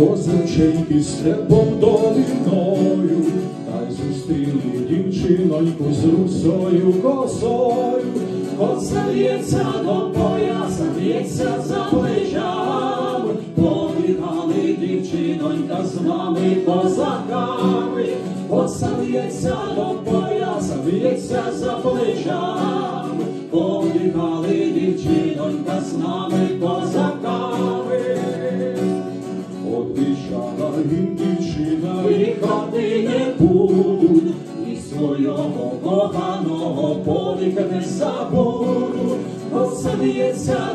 Дівченьки степом долиною, та й зустріли дівчиноньку з русою косою. Коса до пояса, в'ється за плечами, Поїхали дівчинонька з нами козаками, Косається до пояса, в'ється за плечами, Поїхали дівчинонька з нами козаками. Їхати не буду, і свого коханого повіка не забуду. Оце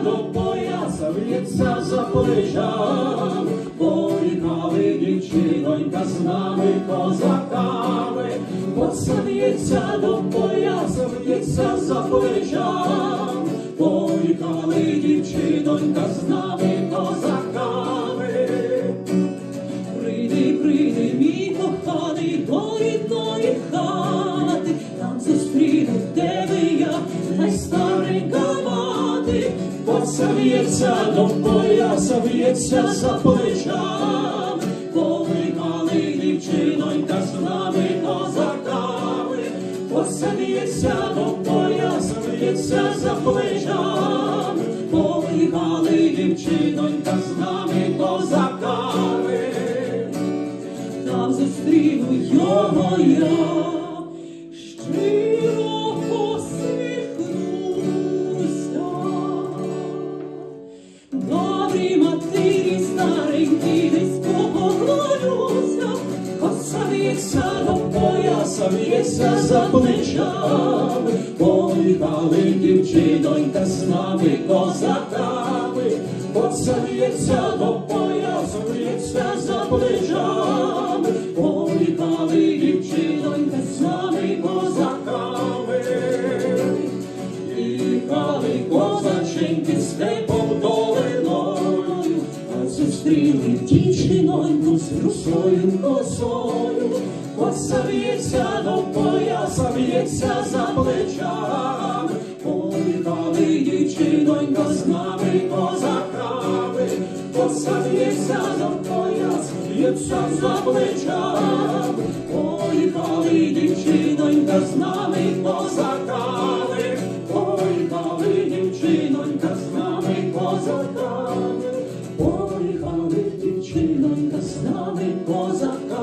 до пояса, в'ється за плечами, поїхали дівчинонька з нами козаками. Оце до пояса, в'ється за плечами, поїхали дівчинонька з нами В'ється до пояса, в'ється за плечами, Поїхали дівчинонька з нами козаками, в'ється до пояса, в'ється за плечами, поїхали дівчинонька з нами козаками, там зустріну його я, до пояса, в'ється за плечами, поїхали дівчинонька з нами козаками, Оце в'ється до пояса, в'ється за плечами, поїхали дівчинонька з нами козаками. Їхали козаченьки степом долиною, а зустріли дівчиноньку з русою косою. Коса в'ється до пояса, в'ється за плечами, поїхали дівчинонька з нами козаками. Коса в'ється до пояса, в'ється за плечами, з нами Boza